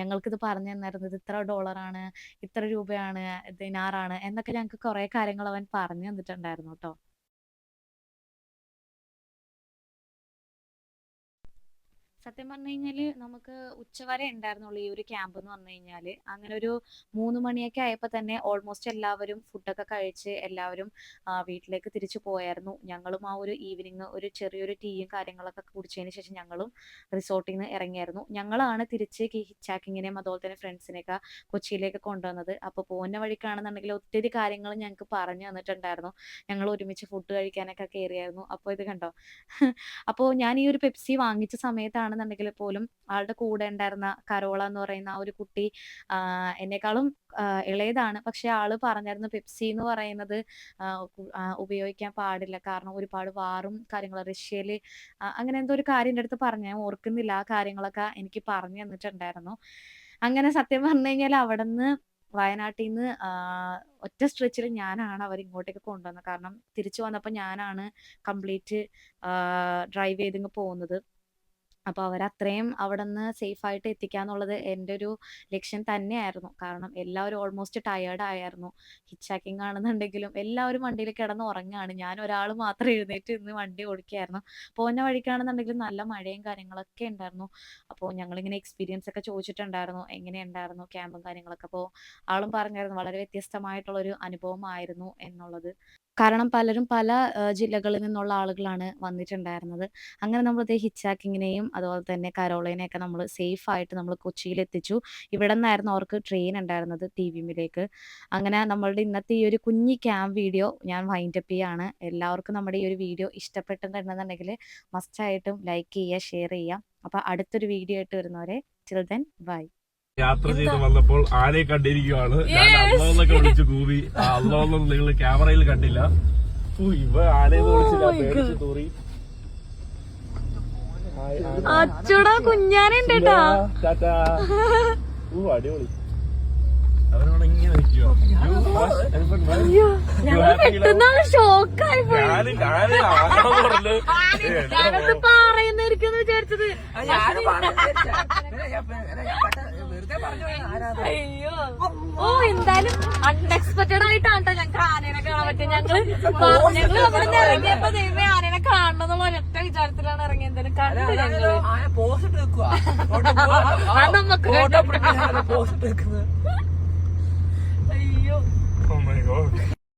ഞങ്ങൾക്കിത് പറഞ്ഞു തന്നായിരുന്നു. ഇത് ഇത്ര ഡോളറാണ്, ഇത്ര രൂപയാണ്, ദിനാറാണ് എന്നൊക്കെ ഞങ്ങൾക്ക് കുറെ കാര്യങ്ങൾ അവൻ പറഞ്ഞു തന്നിട്ടുണ്ടായിരുന്നു ട്ടോ. സത്യം പറഞ്ഞു കഴിഞ്ഞാൽ നമുക്ക് ഉച്ചവരെ ഉണ്ടായിരുന്നുള്ളൂ ഈ ഒരു ക്യാമ്പ് എന്ന് പറഞ്ഞു കഴിഞ്ഞാൽ. അങ്ങനെ ഒരു മൂന്ന് മണിയൊക്കെ ആയപ്പോ തന്നെ ഓൾമോസ്റ്റ് എല്ലാവരും ഫുഡൊക്കെ കഴിച്ച് എല്ലാവരും വീട്ടിലേക്ക് തിരിച്ചു പോയായിരുന്നു. ഞങ്ങളും ആ ഒരു ഈവനിങ് ഒരു ചെറിയൊരു ടീയും കാര്യങ്ങളൊക്കെ കുടിച്ചതിന് ശേഷം ഞങ്ങളും റിസോർട്ടിൽ നിന്ന് ഇറങ്ങിയായിരുന്നു. ഞങ്ങളാണ് തിരിച്ച് ഹിച്ചാക്കിങ്ങിനെയും അതുപോലെ തന്നെ ഫ്രണ്ട്സിനെയൊക്കെ കൊച്ചിയിലേക്ക് കൊണ്ടുവന്നത്. അപ്പൊ പോകുന്ന വഴിക്കാണെന്നുണ്ടെങ്കിൽ ഒത്തിരി കാര്യങ്ങൾ ഞങ്ങൾക്ക് പറഞ്ഞു തന്നിട്ടുണ്ടായിരുന്നു. ഞങ്ങൾ ഒരുമിച്ച് ഫുഡ് കഴിക്കാനൊക്കെ കയറിയായിരുന്നു അപ്പോൾ ഇത് കണ്ടോ *laughs* അപ്പോൾ ഞാൻ ഈ ഒരു പെപ്സി വാങ്ങിച്ച സമയത്താണെന്നുണ്ടെങ്കിൽ പോലും ആളുടെ കൂടെ ഉണ്ടായിരുന്ന കരോള എന്ന് പറയുന്ന ആ ഒരു കുട്ടി എന്നെക്കാളും ഇളയതാണ്. പക്ഷെ ആൾ പറഞ്ഞായിരുന്നു പെപ്സി എന്ന് പറയുന്നത് ഉപയോഗിക്കാൻ പാടില്ല. കാരണം ഒരുപാട് വാറും കാര്യങ്ങളും റഷ്യയിൽ ആഹ് അങ്ങനെ എന്തോ ഒരു കാര്യം എന്റടുത്ത് പറഞ്ഞു. ഞാൻ ഓർക്കുന്നില്ല. ആ കാര്യങ്ങളൊക്കെ എനിക്ക് പറഞ്ഞു തന്നിട്ടുണ്ടായിരുന്നു. അങ്ങനെ സത്യം പറഞ്ഞു കഴിഞ്ഞാൽ അവിടുന്ന് വയനാട്ടിൽ നിന്ന് ഒറ്റ സ്ട്രെച്ചിൽ ഞാനാണ് അവർ ഇങ്ങോട്ടേക്ക് കൊണ്ടുവന്നത്. കാരണം തിരിച്ചു വന്നപ്പോൾ ഞാനാണ് കംപ്ലീറ്റ് ഡ്രൈവ് ചെയ്തിങ്ങ് പോകുന്നത്. അപ്പൊ അവരത്രയും അവിടുന്ന് സേഫ് ആയിട്ട് എത്തിക്കാന്നുള്ളത് എന്റെ ഒരു ലക്ഷ്യം തന്നെയായിരുന്നു. കാരണം എല്ലാവരും ഓൾമോസ്റ്റ് ടയേർഡ് ആയിരുന്നു ഹിച്ച് ഹാക്കിങ് ആണെന്നുണ്ടെങ്കിലും എല്ലാവരും വണ്ടിയിൽ കിടന്ന് ഉറങ്ങാണ്. ഞാൻ ഒരാൾ മാത്രം എഴുന്നേറ്റ് ഇന്ന് വണ്ടി ഓടിക്കായിരുന്നു പോകുന്ന വഴിക്കാണെന്നുണ്ടെങ്കിലും നല്ല മഴയും കാര്യങ്ങളൊക്കെ ഉണ്ടായിരുന്നു. അപ്പോൾ ഞങ്ങളിങ്ങനെ എക്സ്പീരിയൻസ് ഒക്കെ ചോദിച്ചിട്ടുണ്ടായിരുന്നു. എങ്ങനെയുണ്ടായിരുന്നു ക്യാമ്പും കാര്യങ്ങളൊക്കെ. അപ്പോൾ ആളും പറഞ്ഞായിരുന്നു വളരെ വ്യത്യസ്തമായിട്ടുള്ള ഒരു അനുഭവമായിരുന്നു എന്നുള്ളത്. കാരണം പലരും പല ജില്ലകളിൽ നിന്നുള്ള ആളുകളാണ് വന്നിട്ടുണ്ടായിരുന്നത്. അങ്ങനെ നമ്മൾ ദേ ഹിച്ചാക്കിങ്ങിനെയും അതുപോലെ തന്നെ കരോളിനെയൊക്കെ നമ്മൾ സേഫ് ആയിട്ട് നമ്മൾ കൊച്ചിയിലെത്തിച്ചു. ഇവിടെന്നായിരുന്നു അവർക്ക് ട്രെയിൻ ഉണ്ടായിരുന്നത് ടിവിഎമ്മിലേക്ക്. അങ്ങനെ നമ്മളുടെ ഇന്നത്തെ ഈ ഒരു കുഞ്ഞി ക്യാമ്പ് വീഡിയോ ഞാൻ വൈൻഡ് അപ്പ് ചെയ്യാണ്. എല്ലാവർക്കും നമ്മുടെ ഈ ഒരു വീഡിയോ ഇഷ്ടപ്പെട്ടിട്ടുണ്ടെന്നുണ്ടെങ്കിൽ മസ്റ്റായിട്ടും ലൈക്ക് ചെയ്യുക, ഷെയർ ചെയ്യുക. അപ്പൊ അടുത്തൊരു വീഡിയോ ആയിട്ട് വരുന്നവരെ ദെൻ ബൈ. യാത്ര ചെയ്ത് വന്നപ്പോൾ ആനയെ കണ്ടിരിക്കുവാണ്. ഞാൻ അള്ളോന്നൊക്കെ വിളിച്ചു കൂവി. ആ അള്ളോന്നും നിങ്ങൾ ക്യാമറയിൽ കണ്ടില്ല. ഇവ ആനയെന്ന് വിളിച്ചില്ല. പേടിച്ച് തൂറി. ഹായ്, ആന. അച്ചുടാ കുഞ്ഞാനുണ്ട് കേട്ടാ *laughs* അടിപൊളി? പെട്ടെന്നാണ് ഷോക്കായി പറയുന്നായിരിക്കും വിചാരിച്ചത്. അയ്യോ. ഓ എന്തായാലും അൺഎക്സ്പെക്ടഡ് ആയിട്ടാണ് ട്ടോ ഞങ്ങൾക്ക് ആനേനെ കാണാൻ പറ്റും ഞങ്ങൾ ഞങ്ങൾ അവിടെ നിന്ന് ഇറങ്ങിയപ്പോ ദൈവമേ ആനേനെ കാണണം എന്നുള്ള ഒരൊറ്റ വിചാരത്തിലാണ് ഇറങ്ങിയത്. കണ്ടു ഞങ്ങൾ. അത് *laughs* നമുക്ക് അയ്യോ. Oh.